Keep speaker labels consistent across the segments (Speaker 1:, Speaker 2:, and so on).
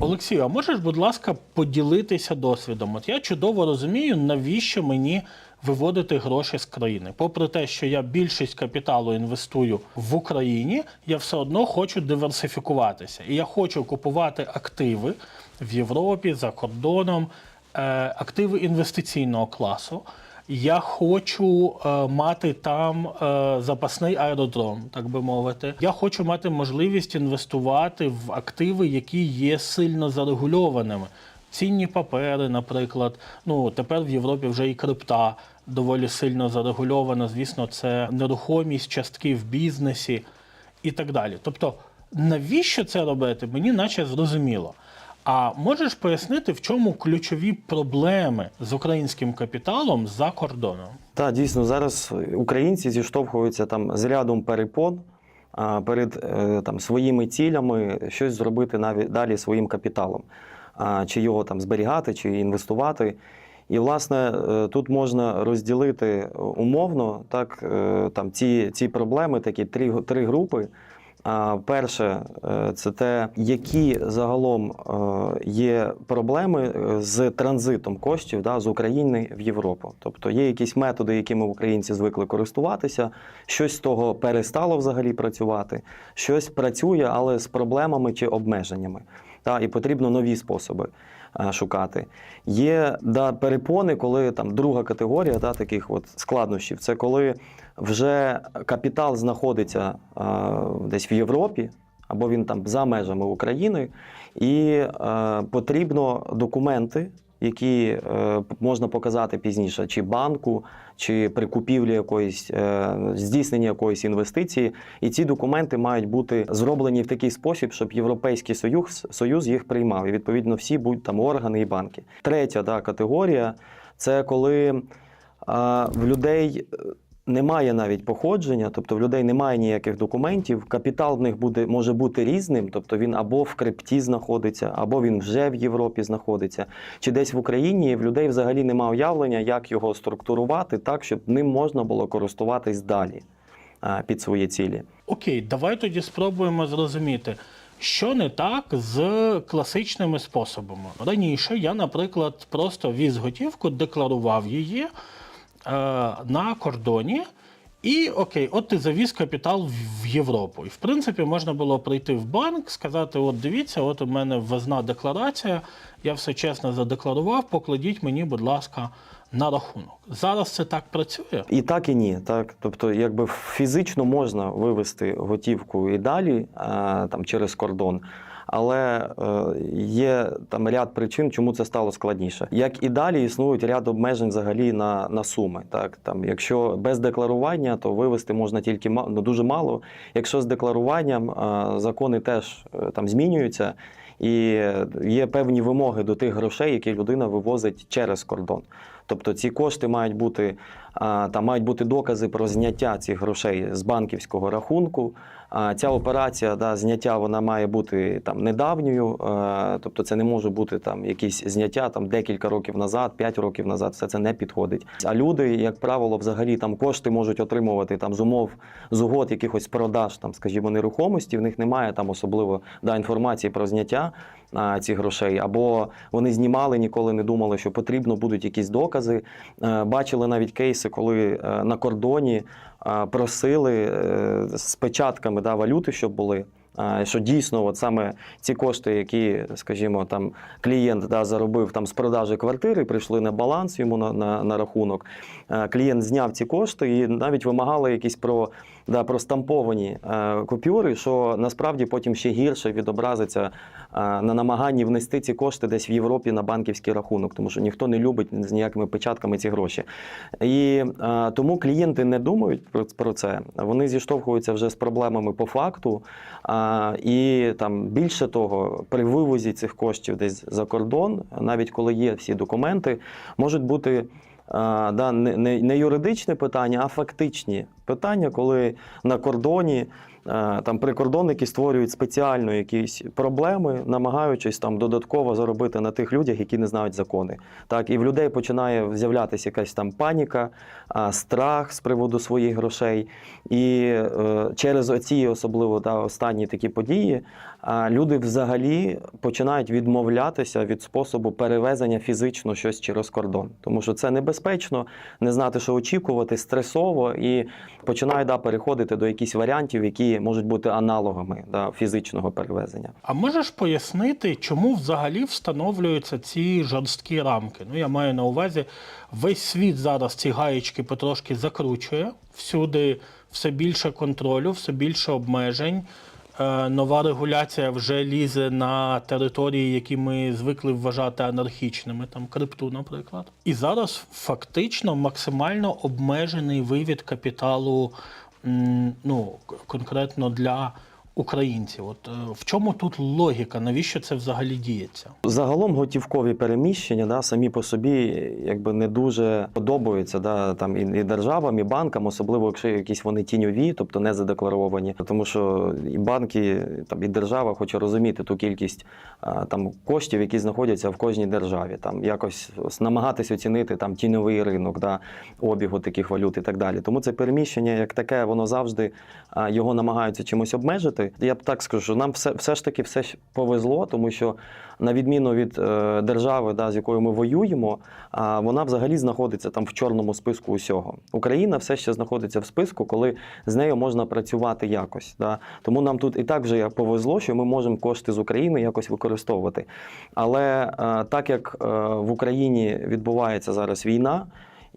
Speaker 1: Олексію, а можеш, будь ласка, поділитися досвідом? От я чудово розумію, навіщо мені виводити гроші з країни. Попри те, що я більшість капіталу інвестую в Україні, я все одно хочу диверсифікуватися. І я хочу купувати активи в Європі, за кордоном, е, активи інвестиційного класу. Я хочу е, мати там е, запасний аеродром, так би мовити. Я хочу мати можливість інвестувати в активи, які є сильно зарегульованими. Цінні папери, наприклад. Ну тепер в Європі вже і крипта доволі сильно зарегульована. Звісно, це нерухомість, частки в бізнесі і так далі. Тобто, навіщо це робити, мені наче зрозуміло. А можеш пояснити, в чому ключові проблеми з українським капіталом за кордоном?
Speaker 2: Так, дійсно, зараз українці зіштовхуються там з рядом перепон перед е, там, своїми цілями щось зробити навіть далі своїм капіталом, чи його там зберігати, чи інвестувати. І, власне, е, тут можна розділити умовно так, е, там, ці, ці проблеми, такі три, три групи. Перше, е, це те, які загалом е, є проблеми е, з транзитом коштів да, з України в Європу. Тобто є якісь методи, якими українці звикли користуватися, щось з того перестало взагалі працювати, щось працює, але з проблемами чи обмеженнями. Та, і потрібно нові способи шукати. Є да, перепони, коли там друга категорія да, таких от складнощів, це коли вже капітал знаходиться е, десь в Європі, або він там за межами України, і е, потрібно документи, які е, можна показати пізніше, чи банку, чи при купівлі якоїсь е, здійсненні якоїсь інвестиції. І ці документи мають бути зроблені в такий спосіб, щоб Європейський Союз, Союз їх приймав. І відповідно всі будуть там органи і банки. Третя да, категорія це коли а, в людей. Немає навіть походження, тобто в людей немає ніяких документів. Капітал в них буде може бути різним, тобто він або в крипті знаходиться, або він вже в Європі знаходиться, чи десь в Україні. В людей взагалі немає уявлення, як його структурувати так, щоб ним можна було користуватись далі під свої цілі.
Speaker 1: Окей, давай тоді спробуємо зрозуміти, що не так з класичними способами. Раніше я, наприклад, просто віз готівку, декларував її на кордоні. І окей, от ти завіз капітал в- Європу. І в принципі можна було прийти в банк, сказати: от дивіться, от у мене ввезна декларація, я все чесно задекларував, покладіть мені, будь ласка, на рахунок. Зараз це так працює.
Speaker 2: І так, і ні. Так? Тобто, якби фізично можна вивести готівку і далі а, там, через кордон. Але е, є там ряд причин, чому це стало складніше. Як і далі існують ряд обмежень взагалі на, на суми. Так там, якщо без декларування, то вивести можна тільки ну, дуже мало. Якщо з декларуванням, е, закони теж е, там змінюються, і є певні вимоги до тих грошей, які людина вивозить через кордон. Тобто ці кошти мають бути там мають бути докази про зняття цих грошей з банківського рахунку. Ця операція да, зняття вона має бути там недавньою, тобто це не може бути там якісь зняття там декілька років назад, 5 років назад. Все це не підходить. А люди, як правило, взагалі там кошти можуть отримувати там з умов з угод якихось продаж, там, скажімо, нерухомості. В них немає там особливо да, інформації про зняття цих грошей, або вони знімали, ніколи не думали, що потрібно будуть якісь докази. Е, Бачили навіть кейси, коли е, на кордоні просили е, з печатками да, валюти, щоб були. Що дійсно, от саме ці кошти, які, скажімо, там клієнт да, заробив там з продажі квартири, прийшли на баланс йому на, на, на рахунок. Е, Клієнт зняв ці кошти і навіть вимагали якісь про, да, простамповані е, купюри, що насправді потім ще гірше відобразиться е, на намаганні внести ці кошти десь в Європі на банківський рахунок, тому що ніхто не любить з ніякими печатками ці гроші. І е, тому клієнти не думають про, про це. Вони зіштовхуються вже з проблемами по факту. А, і там більше того, при вивозі цих коштів десь за кордон, навіть коли є всі документи, можуть бути. Да, не, не, не юридичне питання, а фактичні питання, коли на кордоні е, там прикордонники створюють спеціально якісь проблеми, намагаючись там додатково заробити на тих людях, які не знають закони. Так, і в людей починає з'являтися якась там паніка, страх з приводу своїх грошей. І е, через оці особливо та, останні такі події люди взагалі починають відмовлятися від способу перевезення фізично щось через кордон, тому що це небезпечно, не знати, що очікувати, стресово, і починає да, переходити до якихось варіантів, які можуть бути аналогами да, фізичного перевезення.
Speaker 1: А можеш пояснити, чому взагалі встановлюються ці жорсткі рамки? Ну, я маю на увазі, весь світ зараз ці гаєчки потрошки закручує, всюди все більше контролю, все більше обмежень. Е, Нова регуляція вже лізе на території, які ми звикли вважати анархічними, там крипту, наприклад. І зараз фактично максимально обмежений вивід капіталу ну, конкретно для українців. От е, в чому тут логіка? Навіщо це взагалі діється?
Speaker 2: Загалом готівкові переміщення да, самі по собі якби не дуже подобаються да, там, і, і державам, і банкам, особливо якщо якісь вони тіньові, тобто не задекларовані. Тому що і банки, там, і держава хоче розуміти ту кількість там, коштів, які знаходяться в кожній державі. Там, якось намагатись оцінити там, тіньовий ринок да, обігу таких валют і так далі. Тому це переміщення як таке, воно завжди його намагаються чимось обмежити. Я б так скажу, нам все, все ж таки все повезло, тому що на відміну від е, держави, да, з якою ми воюємо, а вона взагалі знаходиться там в чорному списку усього. Україна все ще знаходиться в списку, коли з нею можна працювати якось. Да. Тому нам тут і так вже повезло, що ми можемо кошти з України якось використовувати. Але е, так як е, в Україні відбувається зараз війна.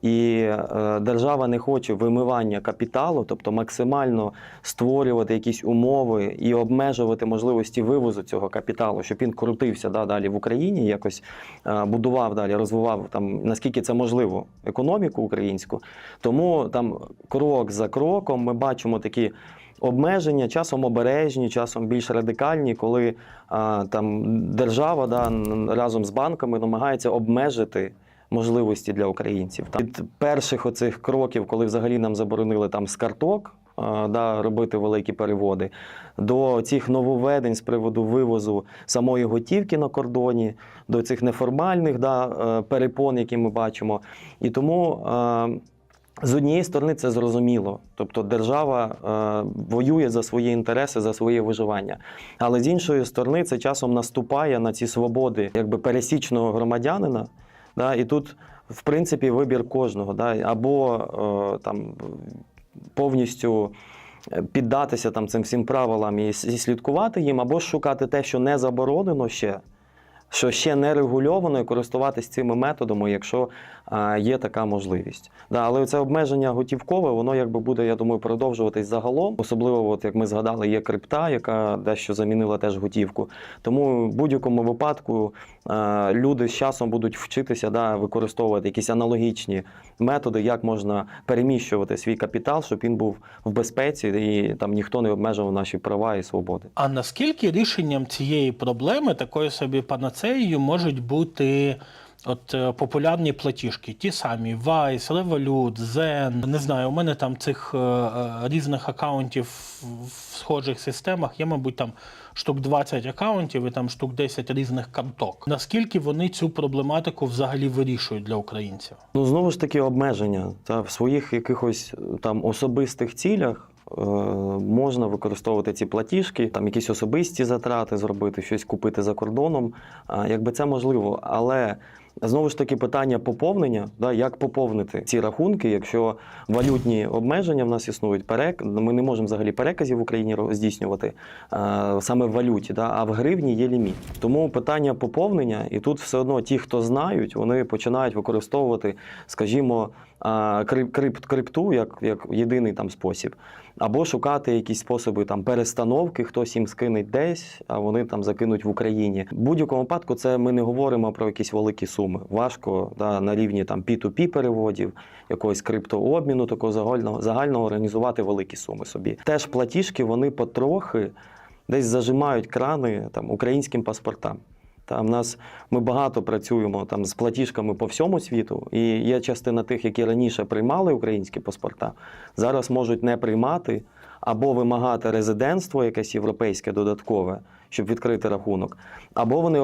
Speaker 2: І е, держава не хоче вимивання капіталу, тобто максимально створювати якісь умови і обмежувати можливості вивозу цього капіталу, щоб він крутився да, далі в Україні, якось е, будував далі, розвивав там наскільки це можливо економіку українську. Тому там крок за кроком ми бачимо такі. Обмеження часом обережні, часом більш радикальні, коли а, там держава да, разом з банками намагається обмежити можливості для українців. Там, від перших оцих кроків, коли взагалі нам заборонили там з карток да, робити великі переводи, до цих нововведень з приводу вивозу самої готівки на кордоні, до цих неформальних да, е, перепон, які ми бачимо. І тому. е, з однієї сторони це зрозуміло, тобто держава е, воює за свої інтереси, за своє виживання. Але з іншої сторони, це часом наступає на ці свободи якби пересічного громадянина. Да, і тут, в принципі, вибір кожного. Да, або е, там повністю е, піддатися там цим всім правилам і слідкувати їм, або шукати те, що не заборонено ще. Що ще не регульовано і користуватись цими методами, якщо є така можливість. Да, але це обмеження готівкове, воно якби буде, я думаю, продовжуватись загалом. Особливо, от як ми згадали, є крипта, яка дещо замінила теж готівку. Тому в будь-якому випадку люди з часом будуть вчитися да, використовувати якісь аналогічні методи, як можна переміщувати свій капітал, щоб він був в безпеці і там ніхто не обмежував наші права і свободи.
Speaker 1: А наскільки рішенням цієї проблеми, такою собі панацеєю, можуть бути от е, популярні платіжки? Ті самі Vice, Revolut, Zen. Не знаю, у мене там цих е, е, різних акаунтів в- схожих системах є, мабуть, там штук 20 акаунтів і там штук 10 різних карток. Наскільки вони цю проблематику взагалі вирішують для українців?
Speaker 2: Ну, знову ж таки, обмеження. Та в своїх якихось там особистих цілях можна використовувати ці платіжки, там якісь особисті затрати зробити, щось купити за кордоном. Якби це можливо. Але знову ж таки питання поповнення, да, як поповнити ці рахунки, якщо валютні обмеження в нас існують, перек... ми не можемо взагалі переказів в Україні здійснювати е, саме в валюті, да, а в гривні є ліміт. Тому питання поповнення, і тут все одно ті, хто знають, вони починають використовувати, скажімо, а, крип, крип, крипту як, як єдиний там спосіб. Або шукати якісь способи там перестановки, хтось їм скинеть десь, а вони там закинуть в Україні. В будь-якому випадку це ми не говоримо про якісь великі суми. Важко да, на рівні там P2P переводів, якогось криптообміну, такого загального, загального організувати великі суми собі. Теж платіжки вони потрохи десь зажимають крани там українським паспортам. Та в нас ми багато працюємо там з платіжками по всьому світу, і є частина тих, які раніше приймали українські паспорта, зараз можуть не приймати або вимагати резидентство якесь європейське додаткове, щоб відкрити рахунок, або вони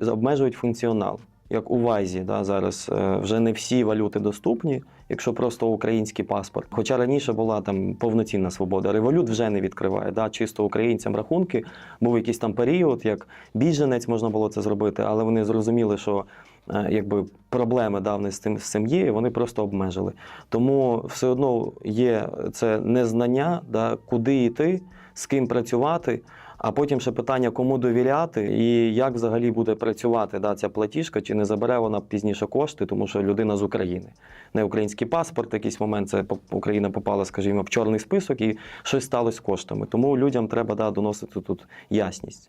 Speaker 2: обмежують функціонал. Як у Вайзі, да, зараз е, вже не всі валюти доступні, якщо просто український паспорт. Хоча раніше була там повноцінна свобода. Револют вже не відкриває. Да, чисто українцям рахунки. Був якийсь там період, як біженець можна було це зробити, але вони зрозуміли, що е, якби проблеми давні з цим з цим є, і вони просто обмежили. Тому все одно є це незнання, да, куди йти, з ким працювати. А потім ще питання, кому довіряти і як взагалі буде працювати да, ця платіжка, чи не забере вона пізніше кошти, тому що людина з України. Не український паспорт, якийсь момент це Україна попала, скажімо, в чорний список і щось сталося з коштами. Тому людям треба да, доносити тут ясність.